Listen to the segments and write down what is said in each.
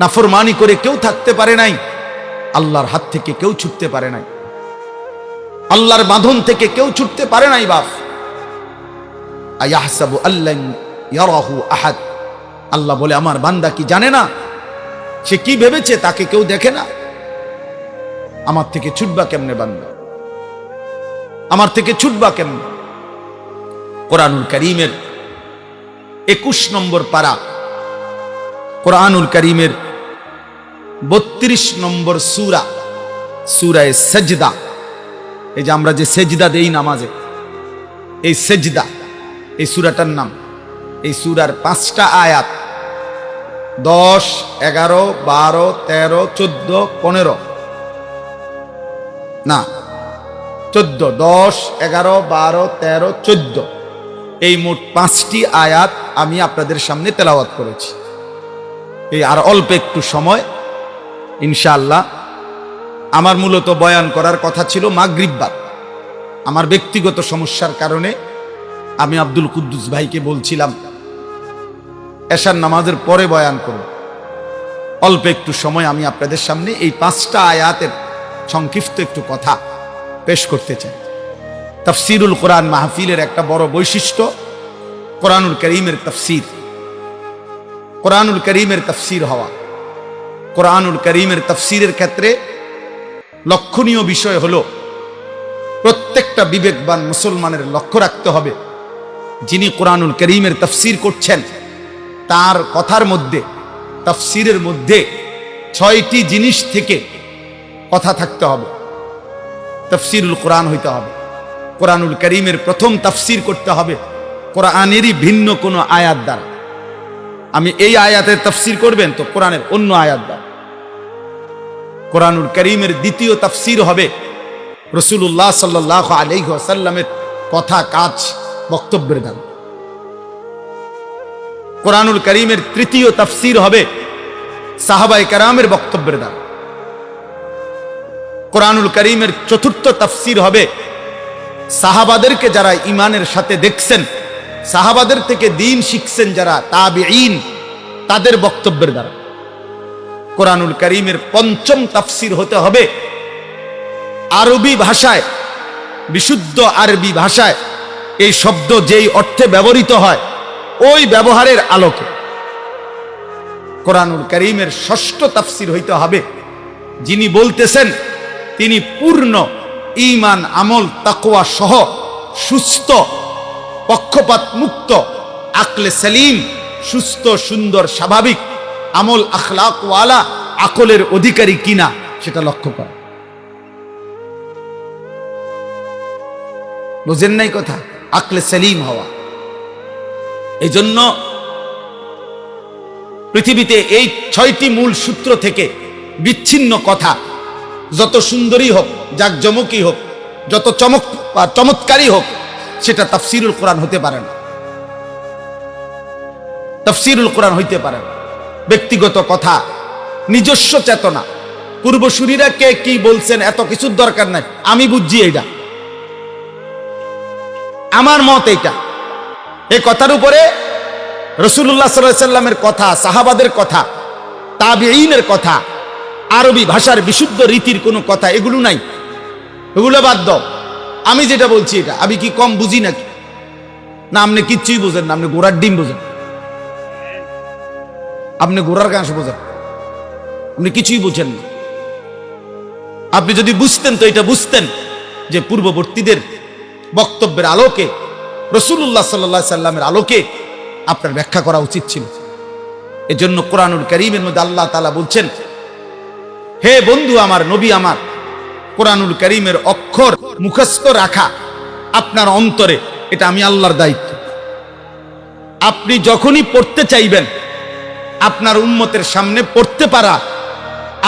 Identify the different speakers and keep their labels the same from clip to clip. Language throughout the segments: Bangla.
Speaker 1: নাফরমানি করে কেউ থাকতে পারে নাই। আল্লাহর হাত থেকে কেউ ছুটতে পারে নাই। আল্লাহর বাঁধন থেকে কেউ ছুটতে পারে নাই, বাপ। আয়াহসাবু আল্লাহ ইয়ারাহু আহাদ। আল্লাহ বলে, আমার বান্দা কি জানে না? সে কি ভেবেছে? তাকে কেউ দেখে না। আমার থেকে ছুটবা কেমনে বান্দা? আমার থেকে ছুটবা কেমনে? কোরআনুল করিমের একুশ নম্বর পারা কোরআনুল করিমের বত্রিশ নম্বর সুরা, সুরায় সেজদা। এই যে আমরা যে সেজদা দেই নামাজে, এই সেজদা, এই সুরাটার নাম, এই সুরার পাঁচটা আয়াত, দশ, এগারো, বারো, তেরো, চোদ্দ, পনেরো। না, চোদ্দ, দশ, এগারো, বারো, তেরো, চোদ্দ। এই মোট পাঁচটি আয়াত আমি আপনাদের সামনে তেলাওয়াত করেছি। এই আর অল্প একটু সময়, ইনশাআল্লাহ। আমার মূলত বয়ান করার কথা ছিল মাগরিববাদ আমার ব্যক্তিগত সমস্যার কারণে আমি আব্দুল কুদ্দুস ভাইকে বলছিলাম, এশার নামাজের পরে বয়ান করব অল্প একটু সময় আমি আপনাদের সামনে এই পাঁচটা আয়াতের সংক্ষিপ্ত একটু কথা পেশ করতে চাই। তফসিরুল কোরআন মাহফিলের একটা বড় বৈশিষ্ট্য, কোরআনুল করিমের তফসির। কোরআনুল করিমের তফসির হওয়া। কোরআনুল করিমের তফসিরের ক্ষেত্রে লক্ষণীয় বিষয় হলো, প্রত্যেকটা বিবেকবান মুসলমানের লক্ষ্য রাখতে হবে, যিনি কোরআনুল করিমের তফসির করছেন, তার কথার মধ্যে, তফসিরের মধ্যে ছয়টি জিনিস থেকে কথা থাকতে হবে। তফসিরুল কোরআন হইতে হবে, কোরআনুল করিমের প্রথম তফসির করতে হবে, কোরআনেরই ভিন্ন কোনো আয়াত দ্বারা। আমি এই আয়াতের তফসির করবেন তো কোরআনের অন্য আয়াত দ্বারা কোরআনুল করিমের দ্বিতীয় তফসির হবে রসুল্লাহ সাল্লাহ আলাইসাল্লামের কথা, কাজ, বক্তব্যের দ্বারা কোরআনুল করিমের তৃতীয় তফসির হবে সাহাবাই কারামের বক্তব্যের দ্বারা কোরআনুল করিমের চতুর্থ তফসির হবে সাহাবাদেরকে যারা ইমানের সাথে দেখছেন সাহাবাদের থেকে দিন শিখছেন যারা তাবেঈন, তাদের বক্তব্যের দ্বারা। কোরআনুল করিমের পঞ্চম তাফসির হতে হবে আরবি ভাষায়, বিশুদ্ধ আরবি ভাষায়। এই শব্দ যেই অর্থে ব্যবহৃত হয়, ওই ব্যবহারের আলোকে। কোরআনুল করিমের ষষ্ঠ তাফসির হইতে হবে। যিনি বলতেছেন, তিনি পূর্ণ ইমান, আমল তাকোয়া সহ সুস্থ পক্ষপাত মুক্ত, আকলে সেলিম, সুস্থ, সুন্দর, স্বাভাবিক, আমল আখলাকওয়ালা, আকলের অধিকারী কিনা সেটা লক্ষ্য করা। বুঝেন নাই কথা? আকলে সেলিম হওয়া। এই জন্য পৃথিবীতে এই ছয়টি মূল সূত্র থেকে বিচ্ছিন্ন কথা, যত সুন্দরী হোক জাকজমকই হোক, যত চমক চমৎকারই হোক সেটা তাফসিরুল কোরআন হতে পারে না। তফসিরুল কোরআন হইতে পারে না। ব্যক্তিগত কথা, নিজস্ব চেতনা। পূর্বসূরীরা কে কি বলছেন, এত কিছুর দরকার নাই। আমি বুঝছি এইটা। আমার মত এইটা। এই কথার উপরে রসুল্লাহ সাল্লামের কথা, সাহাবাদের কথা তাবিনের কথা, আরবি ভাষার বিশুদ্ধ রীতির কোনো কথা, এগুলো নাই। এগুলো বাদ দাও। আমি যেটা বলছি এটা, আমি কি কম বুঝি নাকি? না, আপনি কিচ্ছুই বোঝেন না, আপনি গোড়ার ডিম বোঝেন। আপনি গোড়ার গাছ বোঝেন। আপনি কিছুই বুঝেন না। আপনি যদি বুঝতেন তো এটা বুঝতেন যে পূর্ববর্তীদের বক্তব্যের আলোকে রসুল্লাহ সাল্লা সাল্লামের আলোকে আপনার ব্যাখ্যা করা উচিত ছিল। এজন্য কোরআনুল করিমের মধ্যে আল্লাহ তালা বলছেন, হে বন্ধু আমার, নবী আমার কোরআনুল করিমের অক্ষর মুখস্থ রাখা আপনার অন্তরে, এটা আমি আল্লাহর দায়িত্ব। আপনি যখনই পড়তে চাইবেন, আপনার উন্মতের সামনে পড়তে পারা,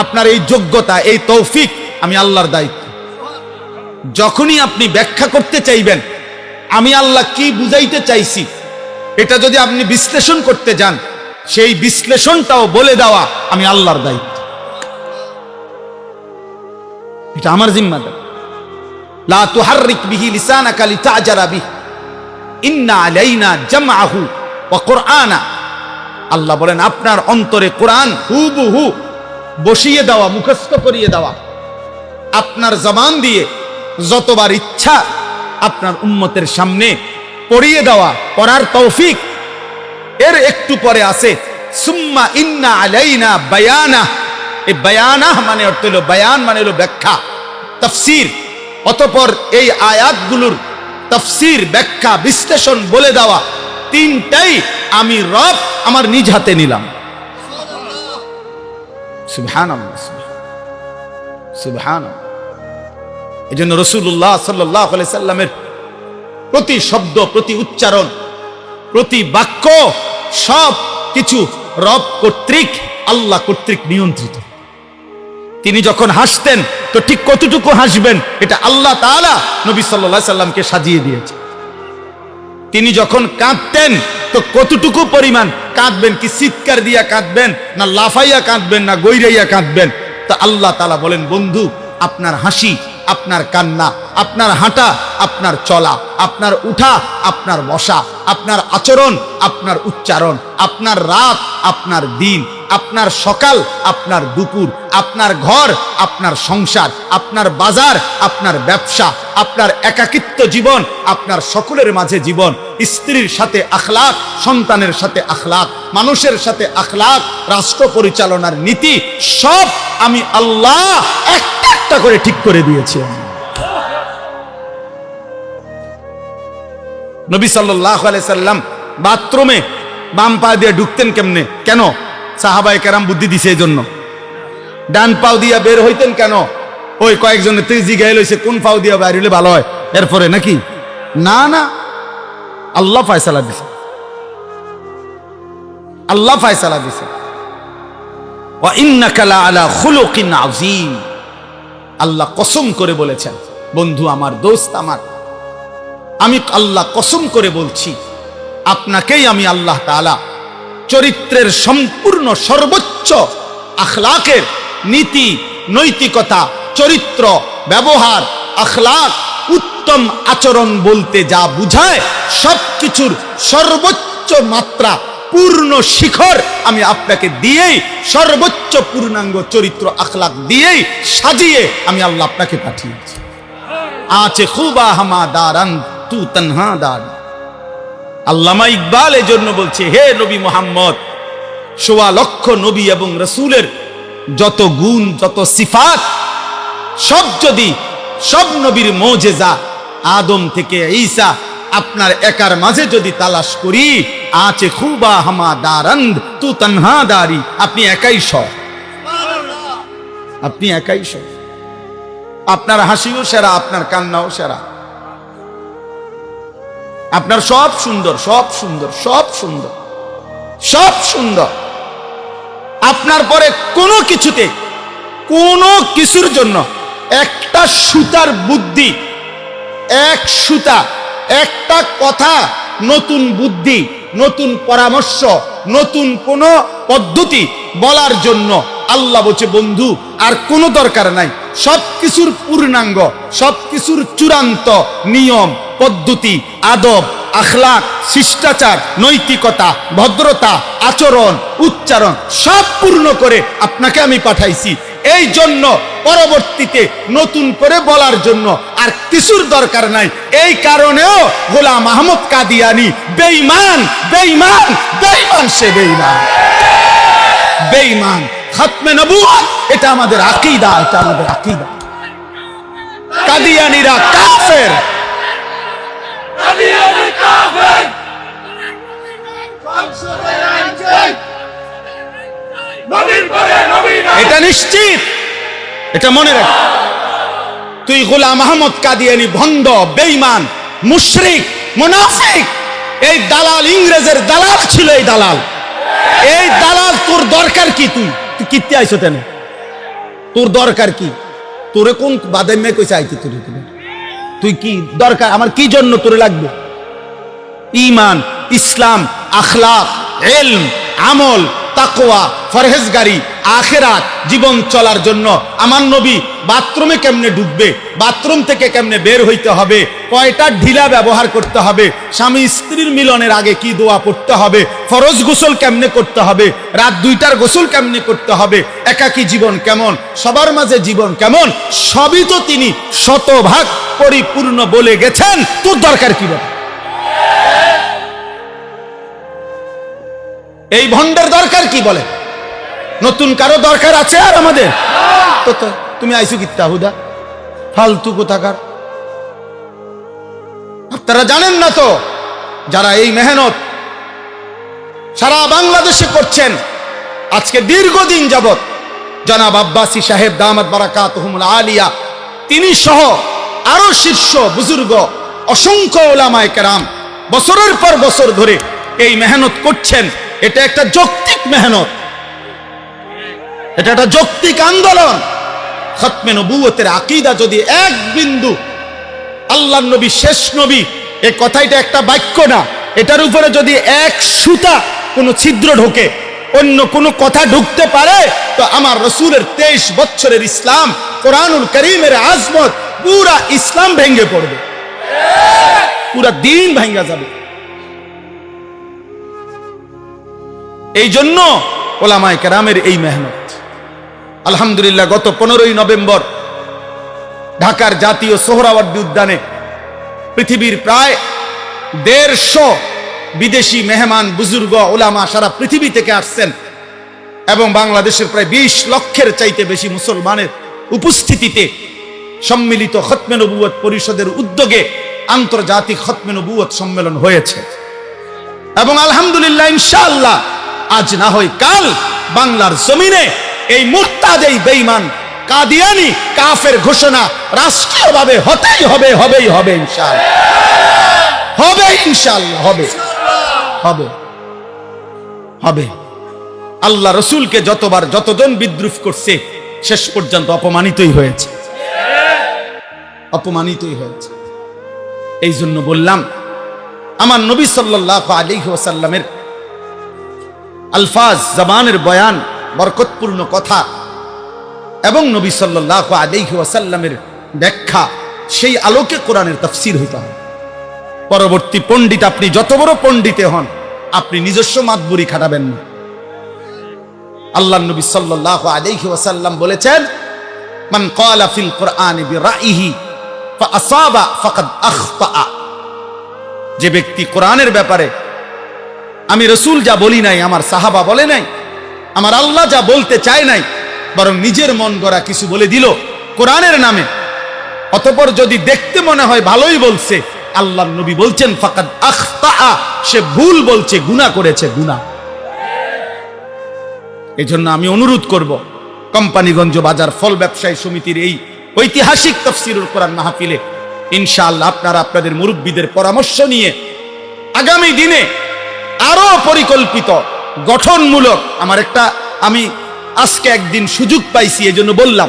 Speaker 1: আপনার এই যোগ্যতা, এই তৌফিক আমি আল্লাহর দায়িত্ব। যখনই আপনি ব্যাখ্যা করতে চাইবেন, আমি আল্লাহ কি বুঝাইতে চাইছি, এটা যদি আপনি বিশ্লেষণ করতে যান, সেই বিশ্লেষণটাও বলে দেওয়া আমি আল্লাহর দায়িত্ব। এটা আমার জিম্মাদার লা তুহাররিক বিহি লিসানাকা লিতাজারা বিহি। ইন্না আলাইনা জামআহু ওয়া কুরআনা। আল্লাহ বলেন, আপনার অন্তরে কোরআন হুবহু বসিয়ে দেওয়া, মুখস্থ করিয়ে দেওয়া, আপনার জবান দিয়ে যতবার ইচ্ছা আপনার উম্মতের সামনে পড়িয়ে দেওয়া, পড়ার তৌফিক। এর একটু পরে আছে, সুম্মা ইন্না আলাইনা বায়ানা এই বায়ানা মানে অর্থ হলো, বায়ান মানে হলো ব্যাখ্যা, তফসির। অতপর এই আয়াতগুলোর তফসির, ব্যাখ্যা, বিশ্লেষণ বলে দেওয়া তিনটাই আমি রব আমার নিজ হাতে নিলাম। সুবহানাল্লাহ এই জন্য রসুল্লাহ সাল্লাহ সাল্লামের প্রতি শব্দ, প্রতি উচ্চারণ, প্রতি বাক্য সব কিছু রব কর্তৃক, আল্লাহ কর্তৃক নিয়ন্ত্রিত। তিনি যখন হাসতেন, তো ঠিক কতটুকু হাসবেন, এটা আল্লাহ তাআলা নবী সাল্লাহ সাল্লামকে সাজিয়ে দিয়েছে। তিনি যখন কাঁদতেন, তো কতটুকু পরিমাণ কাঁদবেন, কি চিৎকার দিয়া কাঁদবেন, না লাফাইয়া কাঁদবেন, না গৈরাইয়া কাঁদবেন, তা আল্লাহ তালা বলেন, বন্ধু, আপনার হাসি, আপনার কান্না, আপনার হাঁটা, আপনার চলা, আপনার উঠা, আপনার বসা, আপনার আচরণ, আপনার উচ্চারণ, আপনার রাত, আপনার দিন আপনার সকাল, আপনার দুপুর, আপনার ঘর, আপনার সংসার, আপনার বাজার, আপনার ব্যবসা, আপনার একাকিত্ব জীবন, আপনার সকলের মাঝে জীবন, স্ত্রীর সাথে আখলাক, সন্তানের সাথে আখলাক, মানুষের সাথে আখলাক, রাষ্ট্র পরিচালনার নীতি, সব আমি আল্লাহ একটা একটা করে ঠিক করে দিয়েছি। নবী সাল্লাহ সাল্লাম বাথরুমে বাম পা দিয়ে ঢুকতেন কেমনে কেন সাহাবাই কেরাম বুদ্ধি দিছে এই জন্য ডান পাও দিয়া বের হইতেন কেন? ওই কয়েকজন তুই জিগাই লইছে কোন পাও দিয়া বাইর হইলে ভালো হয়? এরপরে নাকি? না না। আল্লাহ ফায়সালা দিছে। আল্লাহ ফায়সালা দিছে। আল্লাহ কসম করে বলেছেন, বন্ধু আমার, দোস্ত আমার, আমি আল্লাহ কসম করে বলছি, আপনাকেই আমি আল্লাহ তাআলা চরিত্রের সম্পূর্ণ সর্বোচ্চ আখলাকের নীতি, নৈতিকতা, চরিত্র, ব্যবহার, আখলাক, উত্তম আচরণ বলতে যা বুঝায়, সব কিছুর সর্বোচ্চ মাত্রা পূর্ণ শিখর আমি আপনাকে দিয়েই, সর্বোচ্চ পূর্ণাঙ্গ চরিত্র আখলাক দিয়েই সাজিয়ে আমি আল্লাহ আপনাকে পাঠিয়েছি। আছে খুবা হামা দারান তু তনহা দার। আল্লামা ইকবাল জন্য বলছে, হে নবী মোহাম্মদ, সোয়া লক্ষ নবী এবং রসুলের যত গুণ, যত সিফাত, সব যদি সব নবীর মোজেজা আদম থেকে ঈসা আপনার একার মাঝে যদি তালাশ করি আছে খুবা হামা দারান্দ, তু তনহা দারি, আপনি একাই সব। আপনি একাই সব। আপনার হাসিও সেরা, আপনার কান্নাও সেরা। আপনার সব সুন্দর সব সুন্দর সব সুন্দর সব সুন্দর। আপনার পরে কোনো কিছুতে, কোনো কিছুর জন্য একটা সুতার বুদ্ধি, এক সুতা, একটা কথা, নতুন বুদ্ধি, নতুন পরামর্শ, নতুন কোন পদ্ধতি বলার জন্য আল্লাহ বলছে, বন্ধু, আর কোনো দরকার নাই। সব কিছুর পূর্ণাঙ্গ সব কিছুর চূড়ান্ত নিয়ম পদ্ধতি, আদব, আখলাক, শিষ্টাচার, নৈতিকতা, ভদ্রতা, আচরণ, উচ্চারণ, সব পূর্ণ করে আপনাকে আমি পাঠাইছি। এই জন্য পরবর্তীতে নতুন করে বলার জন্য আর কিছুর দরকার নাই। এই কারণেও গোলাম আহমদ কাদিয়ানি বেঈমান বেঈমান বেঈমান, সে বেঈমান। বেঈমান, খতমে এটা আমাদের আকীদা, এটা আমাদের আকীদা। কাদিয়ানিরা কাফের। এটা নিশ্চিত। এটা মনে রাখ। তুই গোলাম আহমদ কাদিয়ানি ভন্ড বেঈমান, মুশরিক, মুনাফিক। এই দালাল ইংরেজের দালাল ছিল এই দালাল। এই দালাল, তোর দরকার কি তুই? তুই কিত্তে আইছো তেনে তোর দরকার কি? তোরে কোন বাদে মে কইছে আইতি তুই তুই কি দরকার? আমার কি জন্য তোরে লাগবে? ইমান ইসলাম আখলাফ এলম আমল তাকোয়া ফরহেজগারি, আখেরাত, জীবন চলার জন্য। আমার নবী বাথরুমে কেমনে ডুববে, বাথরুম থেকে কেমনে বের হইতে হবে, কয়টা ঢিলা ব্যবহার করতে হবে, স্বামী স্ত্রীর মিলনের আগে কি দোয়া পড়তে হবে, ফরজ গোসল কেমনে করতে হবে, রাত দুইটার গোসল কেমনে করতে হবে, একাকী জীবন কেমন, সবার মাঝে জীবন কেমন, সবই তো তিনি শতভাগ পরিপূর্ণ বলে গেছেন। তোর দরকার কি ব্যাপার? এই ভণ্ডের দরকার কি বলে? নতুন কারও দরকার আছে আর আমাদের? তো তুমি আইসু কিত্তা হুদা ফালতু কোথাকার? আপনারা জানেন না তো যারা এই মেহনত সারা বাংলাদেশে করছেন আজকে দীর্ঘদিন যাবৎ জনাব আব্বাসী সাহেব দামাত বারাকাত আলিয়া তিনি সহ আরও শীর্ষ বুজুর্গ অসংখ্য ওলামায় কেরাম বছরের পর বছর ধরে এই মেহনত করছেন। এটা একটা যৌক্তিক মেহনত। এটা একটা যৌক্তিক আন্দোলন। খতমে নবুয়তের আকিদা যদি এক বিন্দু আল্লাহ নবী শেষ নবী, এ কথাইটা একটা বাক্য না। এটার উপরে যদি এক সুতা কোনো ছিদ্র ঢোকে, অন্য কোনো কথা ঢুকতে পারে, তো আমার রসুলের তেইশ বছরের ইসলাম, কোরআনুল করিমের আজমত পুরা ইসলাম ভেঙ্গে পড়বে। পুরা দিন ভেঙ্গা যাবে। এই জন্য ওলামায় কেরামের এই মেহনত। আলহামদুলিল্লাহ গত পনেরোই নভেম্বর ঢাকার জাতীয় সোহরাওয়ার্দী উদ্যানে পৃথিবীর প্রায় দেড়শো বিদেশি মেহমান বুজুর্গ ওলামা সারা পৃথিবী থেকে আসছেন এবং বাংলাদেশের প্রায় বিশ লক্ষের চাইতে বেশি মুসলমানের উপস্থিতিতে সম্মিলিত খতমে পরিষদের উদ্যোগে আন্তর্জাতিক খতমে সম্মেলন হয়েছে। এবং আলহামদুলিল্লাহ, ইনশাআল্লাহ আজ না হয় কাল বাংলার জমিনে এই মুরতাদ, এই বেঈমান কাদিয়ানি কাফের ঘোষণা রাষ্ট্রীয়ভাবে হতেই হবে, হবেই হবে ইনশাআল্লাহ। হবে হবে। হবে। হবে। আল্লাহ রসুলকে যতবার যতজন বিদ্রুপ করছে, শেষ পর্যন্ত অপমানিতই হয়েছে। অপমানিতই হয়েছে। এই জন্য বললাম, আমার নবী সাল্লাহ আলিহি ওসাল্লামের আলফাজ, জবানের বয়ান, বরকতপূর্ণ কথা। এবং নবী সাল্লাহ ওয়াসাল্লামের ব্যাখ্যা, সেই আলোকে কোরআনের তফসির হইতে হবে পরবর্তী পণ্ডিত আপনি যত বড় পণ্ডিতে হন, আপনি নিজস্ব মাতবুরি খাটাবেন না। আল্লাহ নবী সাল্লাহ আলাইহি ওয়াসাল্লাম বলেছেন, মান যে ব্যক্তি কোরআনের ব্যাপারে আমি রসুল যা বলি নাই, আমার সাহাবা বলে নাই, আমার আল্লাহ যা বলতে চায় নাই, বরং নিজের মন গড়া কিছু বলে দিল কোরআনের নামে। অতপর যদি দেখতে মনে হয় ভালোই বলছে আল্লাহ নবী বলছেন, ফাকাদ আখতা সে ভুল বলছে, গুনাহ করেছে, গুনাহ। এই জন্য আমি অনুরোধ করব, কোম্পানিগঞ্জ বাজার ফল ব্যবসায়ী সমিতির এই ঐতিহাসিক তফসিরুল কোরআন মাহফিলে, ইনশাআল্লাহ আপনারা আপনাদের মুরব্বীদের পরামর্শ নিয়ে আগামী দিনে আরও পরিকল্পিত গঠনমূলক। আমার একটা, আমি আজকে একদিন সুযোগ পাইছি এই জন্য বললাম,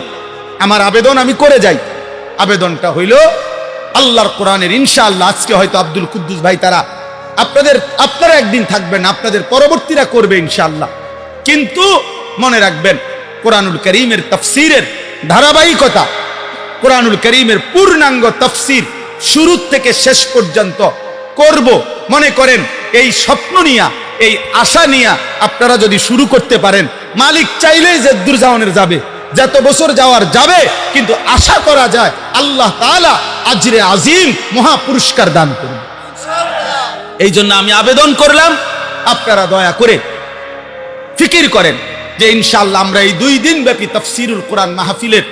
Speaker 1: আমার আবেদন আমি করে যাই। আবেদনটা হইল আল্লাহর কোরআনের, ইনশাআল্লাহ, আজকে হয়তো আব্দুল কুদ্দুস ভাই তারা আপনাদের, আপনারা একদিন থাকবেন, আপনাদের পরবর্তীরা করবে, ইনশাআল্লাহ। কিন্তু মনে রাখবেন, কোরআনুল করিমের তফসিরের ধারাবাহিকতা, কোরআনুল করিমের পূর্ণাঙ্গ তফসির শুরু থেকে শেষ পর্যন্ত করব। মনে করেন, এই স্বপ্ন নিয়া এই আশা নিয়া আপনারা যদি শুরু করতে পারেন, মালিক চাইলেই যে দুর্জাওয়ানের যাবে। যত বছর যাওয়ার যাবে, কিন্তু আশা করা যায় আল্লাহ তাআলা আজরে আজিম, মহা পুরস্কার দান করুন। এই জন্য আমি আবেদন করলাম, আপনারা দয়া করে ফিকির করেন যে ইনশাআল্লাহ আমরা এই দুই দিন ব্যাপী তফসিরুল কোরআন মাহফিলের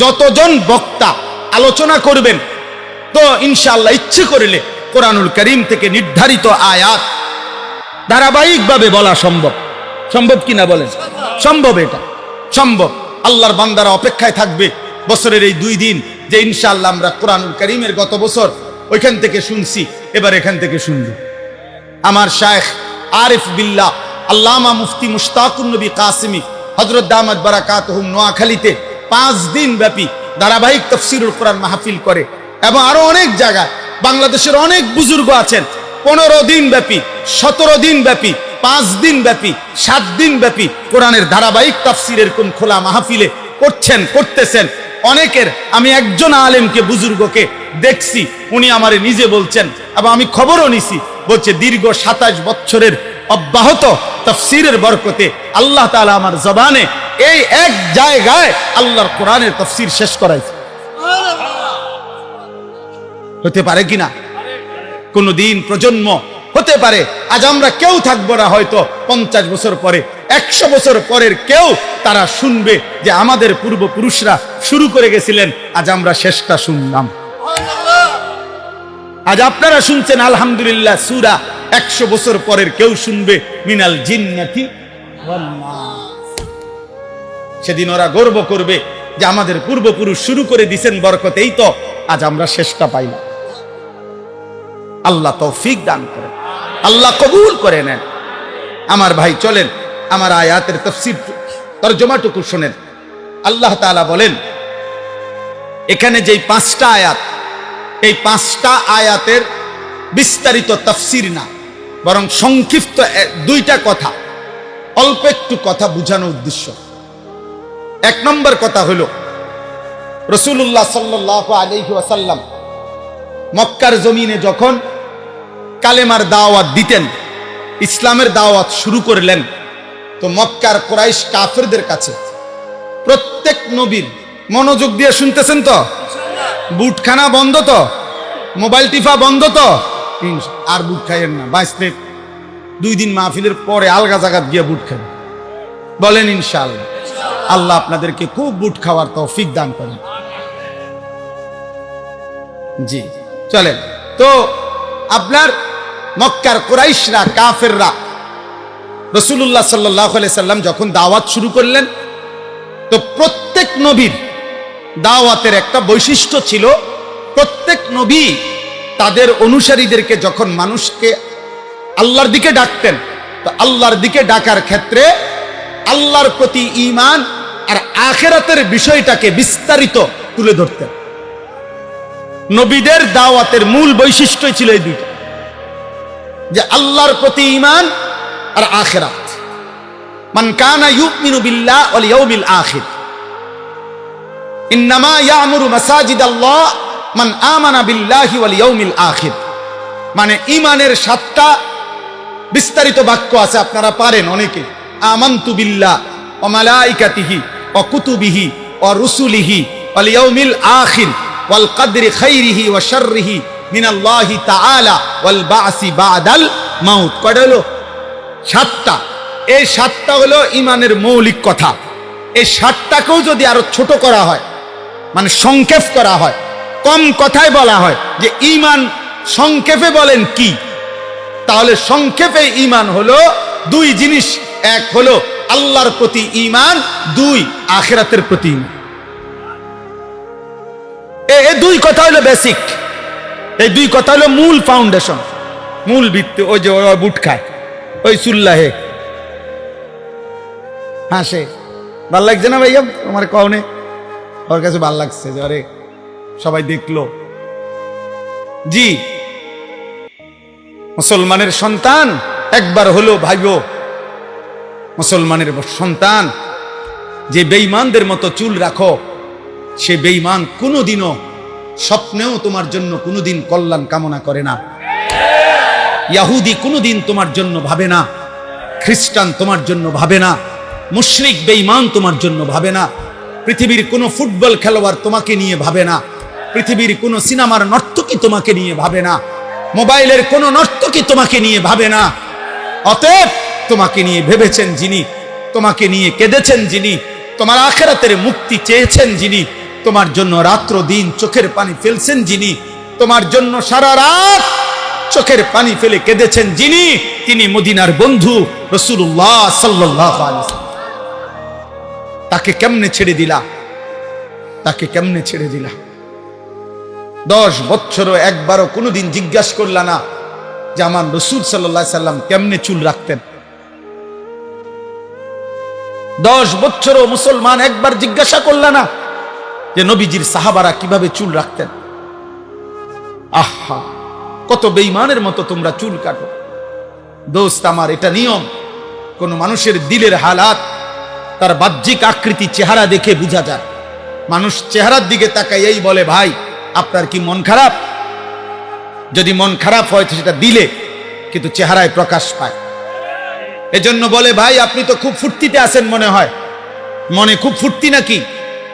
Speaker 1: যতজন বক্তা আলোচনা করবেন, তো ইনশাআল্লাহ ইচ্ছে করলে কোরআনুল করিম থেকে নির্ধারিত আয়াত ধারাবাহিকভাবে বলা সম্ভব। সম্ভব কিনা বলেন? সম্ভব এটা। সম্ভব। আল্লাহর বান্দারা অপেক্ষায় থাকবে বছরের এই দুই দিন যে ইনশাআল্লাহ আমরা কোরআনুল করিমের গত বছর ওইখান থেকে শুনছি, এবার এখান থেকে শুনব। আমার শায়েখ আরিফ বিল্লাহ, আল্লামা মুফতি মুশতাকুন নবী কাসিমি হজরত দামদ বারাকাত হুম নোয়াখালীতে পাঁচ দিন ব্যাপী ধারাবাহিক তফসিরুল কোরআন মাহফিল করে এবং আরও অনেক জায়গায় বাংলাদেশের অনেক বুজুর্গ আছেন। পনেরো দিন ব্যাপী, সতেরো দিন ব্যাপী, পাঁচ দিন ব্যাপী, সাত দিন ব্যাপী কোরআনের ধারাবাহিক তাফসিরের কোন খোলা মাহফিলে করছেন, করতেছেন। অনেকের, আমি একজন আলেমকে, বুজুর্গকে দেখছি, উনি আমারে নিজে বলছেন, এবং আমি খবরও নিছি, বলছে দীর্ঘ সাতাশ বছরের অব্যাহত তফসিরের বরকতে আল্লাহ তাআলা আমার জবানে এই এক জায়গায় আল্লাহর কোরআনের তফসির শেষ করাইছে। হতে পারে কিনা? কোনদিন প্রজন্ম হতে পারে। আজ আমরা কেউ থাকব না হয়তো পঞ্চাশ বছর পরে, একশো বছর পরের কেউ তারা শুনবে যে আমাদের পূর্বপুরুষরা শুরু করে গেছিলেন। আজ আমরা শেষটা শুনলাম। আজ আপনারা শুনছেন আলহামদুলিল্লাহ সুরা, একশো বছর পরের কেউ শুনবে, মিনাল ওয়ান নাস। সেদিন ওরা গর্ব করবে যে আমাদের পূর্বপুরুষ শুরু করে দিছেন বরকতেই তো আজ আমরা শেষটা পাইলাম। আল্লাহ তৌফিক দান করেন আল্লাহ কবুল করে নেন। আমার ভাই চলেন, আমার আয়াতের তফসির তর্জমাটুকু শোনেন। আল্লাহ তাআলা বলেন, এখানে যেই পাঁচটা আয়াত, এই পাঁচটা আয়াতের বিস্তারিত তফসির না, বরং সংক্ষিপ্ত দুইটা কথা, অল্প একটু কথা বুঝানোর উদ্দেশ্য। এক নম্বর কথা হলো রসুল্লাহ সাল্লাহ আলহি ওয়াসাল্লাম মক্কার জমিনে যখন কালেমার দাওয়াত দিতেন, ইসলামের দাওয়াত শুরু করলেন। তো মক্কার কোরাইশ কাফেরদের কাছে প্রত্যেক নবীর মনোযোগ দিয়ে শুনতেছেন তো? বুটখানা বন্ধ তো? মোবাইল টিফা বন্ধ তো? আর বুট খাইয়েন না বাঁচতে দুই দিন মাহফিলের পরে আলগা জাগাত গিয়ে বুট খাবেন বলেন, ইনশাআল্লাহ। আল্লাহ আপনাদেরকে খুব বুট খাওয়ার তৌফিক দান করেন। জি, চলেন। তো আপনার মক্কার কুরাইশরা, কাফেররা। রসুল্লাহ সাল্লাহ সাল্লাম যখন দাওয়াত শুরু করলেন, তো প্রত্যেক নবীর দাওয়াতের একটা বৈশিষ্ট্য ছিল, প্রত্যেক নবী তাদের অনুসারীদেরকে যখন মানুষকে আল্লাহর দিকে ডাকতেন, তো আল্লাহর দিকে ডাকার ক্ষেত্রে আল্লাহর প্রতি ঈমান আর আখেরাতের বিষয়টাকে বিস্তারিত তুলে ধরতেন। নবীদের দাওয়াতের মূল বৈশিষ্ট্যই ছিল এই দুইটা। যে আল্লাহর প্রতি ঈমান আর আখেরাত। মান কানা ইউমিনু বিল্লাহ ওয়াল ইয়াউমিল আখির। ইয়ামুরু মান আমানা বিল্লাহি ওয়াল ইয়াউমিল আখির। মানে ইমানের সাতটা বিস্তারিত বাক্য আছে, আপনারা পারেন অনেকে। আমান্তু বিল্লাহ ও মালাইকাতিহি ও কুতুবিহি ও রুসুলিহি ওয়াল ইয়াউমিল আখির ওয়াল কদরি খাইরিহি ওয়া শাররিহি সাতটা। এই সাতটা হলো ইমানের মৌলিক কথা। এই সাতটাকেও যদি আরও ছোট করা হয় মানে সংক্ষেপ করা হয়, কম কথায় বলা হয় যে ইমান সংক্ষেপে বলেন কি? তাহলে সংক্ষেপে ইমান হলো দুই জিনিস। এক হলো আল্লাহর প্রতি ইমান দুই আখেরাতের প্রতি। এ- দুই কথা হলো বেসিক এই দুই কথা হলো মূল ফাউন্ডেশন মূল ভিত্তি, ওই যে ওই বুট খায়, ওই চুল্লাহে হাসে ভালো লাগছে না ভাইয়া? তোমার কওনে ওর কাছে ভালো লাগছে যে, আরে, সবাই দেখল। জি। মুসলমানের সন্তান একবার হলো ভাইবো, মুসলমানের সন্তান, যে বেঈমানদের মতো চুল রাখো, সে বেঈমান কোনোদিনও স্বপ্নেও তোমার জন্য কোনোদিন কল্যাণ কামনা করে না। ইয়াহুদি কোনোদিন তোমার জন্য ভাবে না। খ্রিস্টান তোমার জন্য ভাবে না। মুশরিক, বেঈমান তোমার জন্য ভাবে না। পৃথিবীর কোনো ফুটবল খেলোয়াড় তোমাকে নিয়ে ভাবে না। পৃথিবীর কোনো সিনেমার নর্তকী তোমাকে নিয়ে ভাবে না। মোবাইলের কোনো নর্তকী তোমাকে নিয়ে ভাবে না। অতএব তোমাকে নিয়ে ভেবেছেন যিনি, তোমাকে নিয়ে কেঁদেছেন যিনি, তোমার আখেরাতের মুক্তি চেয়েছেন যিনি তোমার জন্য রাত্র দিন চোখের পানি ফেলছেন যিনি, তোমার জন্য সারা রাত চোখের পানি ফেলে কেঁদেছেন যিনি, তিনি মদিনার বন্ধু রসুল্লাহ সাল্লাহ তাকে কেমনে ছেড়ে দিলা? তাকে কেমনে ছেড়ে দিলা? দশ বছরও একবারও কোনোদিন জিজ্ঞাসা করলা না যে আমার রসুল সাল্লাহ সাল্লাম কেমনে চুল রাখতেন? দশ বছরও মুসলমান একবার জিজ্ঞাসা করলা না যে নবীজির সাহাবারা কীভাবে চুল রাখতেন? আহা, কত বেইমানের মতো তোমরা চুল কাটো। দোস্ত, আমার এটা নিয়ম। কোন মানুষের দিলের হালাত, তার বাহ্যিক আকৃতি চেহারা দেখে বোঝা যায়। মানুষ চেহারার দিকে তাকাই এই বলে, ভাই, আপনার কি মন খারাপ? যদি মন খারাপ হয় তো সেটা দিলে, কিন্তু চেহারায় প্রকাশ পায়। এজন্য বলে, ভাই, আপনি তো খুব ফুর্তিতে আছেন মনে হয়। মনে খুব ফুর্তি নাকি?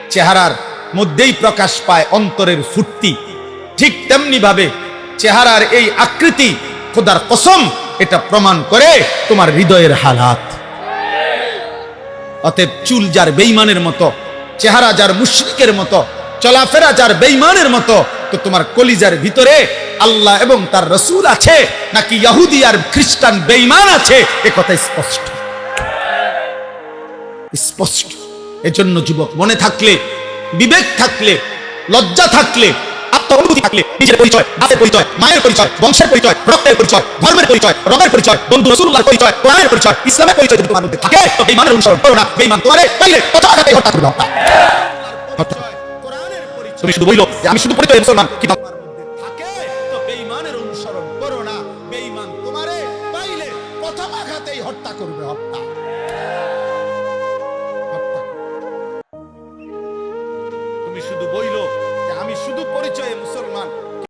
Speaker 1: চেহারার মধ্যেই প্রকাশ পায় অন্তরের ফুর্তি। ঠিক তেমনি চেহারার এই আকৃতি, খোদার কসম, এটা প্রমাণ করে তোমার হৃদয়ের হালাত। অতএব চুল যার বেইমানের মতো, চেহারা যার মুশরিকের মতো, চলাফেরা যার বেইমানের মতো, তো তোমার কলিজার ভিতরে আল্লাহ এবং তার রসুল আছে, নাকি ইহুদি আর খ্রিস্টান বেইমান আছে? এ কথা স্পষ্ট। স্পষ্ট। এজন্য যুবক মনে থাকলে বিবেক থাকলে লজ্জা থাকলে আত্মঅনুভূতি থাকলে নিজের পরিচয় বাপের পরিচয় মায়ের পরিচয় বংশের পরিচয় রক্তের পরিচয় ধর্মের পরিচয় রবের পরিচয় বন্ধু রসুল্লাহর পরিচয় কোরআনের পরিচয় ইসলামের পরিচয় যদি তোমার মধ্যে থাকে তো বেঈমানের অনুসরণ করো না বেঈমান তোমারে পাইলে কথা আঘাতে হত্যা করবে? তুমি শুধু বইলো যে আমি শুধু পরিচয় মুসলমান কিন্তু